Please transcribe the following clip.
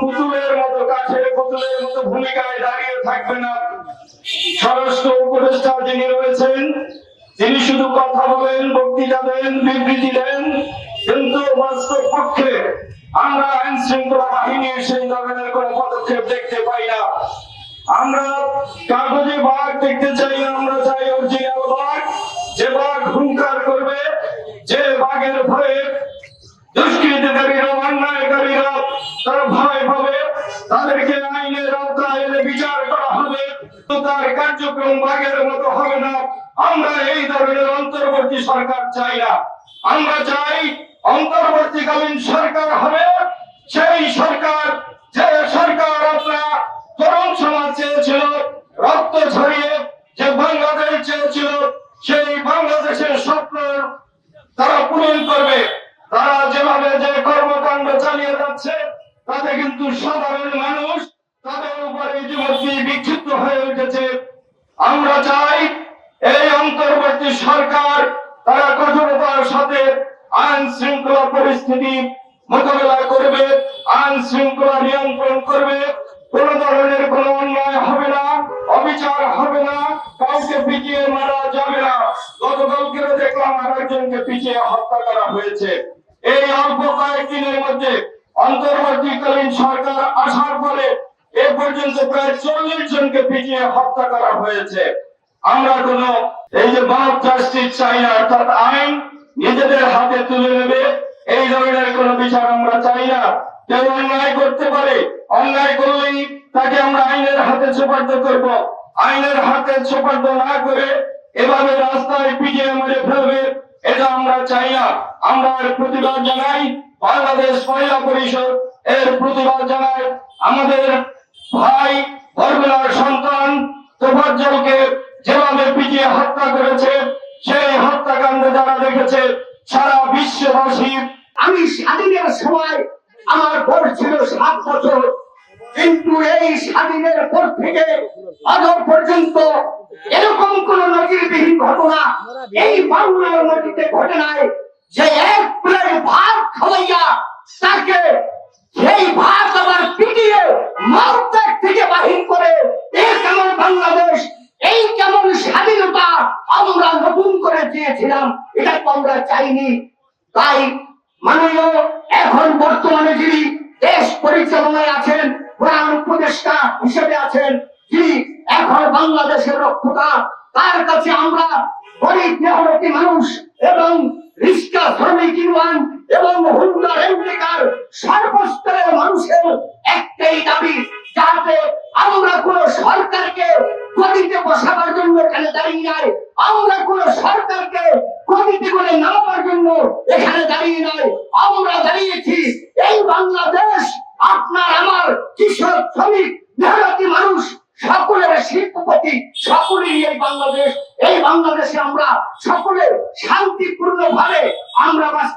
পুতুলের মতো কাছের পুতুলের মতো ভূমিকায় দাঁড়িয়ে থাকবে না। স্বরাষ্ট্র উপদেষ্টা যিনি রয়েছেন, তিনি শুধু কথা বলেন, বক্তৃতা দেন, বিবৃতি দেন, কিন্তু বাস্তব পক্ষে আমরা আইন শৃঙ্খলা বাহিনীর সেই ধরনের কোনো পদক্ষেপ দেখতে পাই না। আমরা কাগজে কার্যক্রম বাঘের মতো হবে না। আমরা এই ধরনের অন্তর্বর্তী সরকার চাই না। আমরা চাই অন্তর্বর্তীকালীন সরকার হবে। সেই সরকার, যে সরকার আপনার তরুণ সমাজ চেয়েছিল, রক্ত ছড়িয়ে যে বাংলাদেশ চেয়েছিল, সেই বাংলাদেশের স্বপ্ন তারা পূরণ করবে। তারা যেভাবে যে কর্মকাণ্ড চালিয়ে যাচ্ছে, তাতে কিন্তু সাধারণ মানুষ তাদের উপরে ইতিমধ্যে বিক্ষিপ্ত হয়ে উঠেছে আমরা চাই এই অন্তর্বর্তী সরকার তারা কঠোরতার সাথে আইন শৃঙ্খলা পরিস্থিতি মোকাবেলা করবে আইন শৃঙ্খলা নিয়ন্ত্রণ করবে, কোন ধরনের কোন অন্যায় হবে না, অবিচার হবে না, কাউকে পিটিয়ে মারা যাবে না। গতকালকেও দেখলাম আর একজনকে পিটিয়ে হত্যা করা হয়েছে। এই অল্প কয়েকদিনের মধ্যে অন্তর্বর্তীকালীন সরকার আসার ফলে এ পর্যন্ত প্রায় চল্লিশ জনকে পিটিয়ে হত্যা করা হয়েছে। আমরা কোন এই যে মানব জাস্টিস চাই না, অর্থাৎ আইন নিজেদের হাতে তুলে নেবে। এই ধরনের কোন বিচার আমরা চাই না। কেউ অন্যায় করতে পারে, অন্যায় করলেই তাকে আমরা আইনের হাতে সোপার্দ করব। আইনের হাতে সোপার্দ না করে এভাবে রাস্তায় পিটিয়ে মেরে ফেলবে, এটা আমরা চাই না। আমরা এর প্রতিবাদ জানাই বাংলাদেশ মহিলা পরিষদ। এর প্রতিবাদ জানাই আমাদের ভাই বরগুনার সন্তান তোফাজ্জলকে যেভাবে পিটিয়ে হত্যা করেছে যারা দেখেছে, সারা বিশ্ববাসী আমি স্বাধীনের সময় আমার বয়স ছিল সাত বছর। কিন্তু এই স্বাধীনের পর থেকে আজ পর্যন্ত এরকম কোন নজিরবিহীন ঘটনা এই বাংলার নদীতে ঘটে নাই যে এক প্লেট ভাত খাওয়াইয়া তাকে সেই ভাত আবার পিটিয়ে মর্তের থেকে বাহির করে এই কেমন বাংলাদেশ এই কেমন স্বাধীনতা আমরা নতুন করে চেয়েছিলাম এটা তো আমরা চাইনি তাই মাননীয় এখন বর্তমানে যিনি দেশ পরিচালনায় আছেন প্রধান উপদেষ্টা হিসেবে আছেন, যিনি এখন বাংলাদেশের রক্ষতা তার কাছে আমরা গরিব মেহনতি মানুষ আমরা কোন সরকারকে গদিতে করে নামাবার জন্য এখানে দাঁড়িয়ে নাই আমরা দাঁড়িয়েছি এই বাংলাদেশ, আপনার, আমার কৃষক, শ্রমিক, মেহনতি মানুষ, সকলের শিল্পপতি, সকলেরই এই বাংলাদেশ। এই বাংলাদেশে আমরা সকলে শান্তিপূর্ণ ভাবে আমরা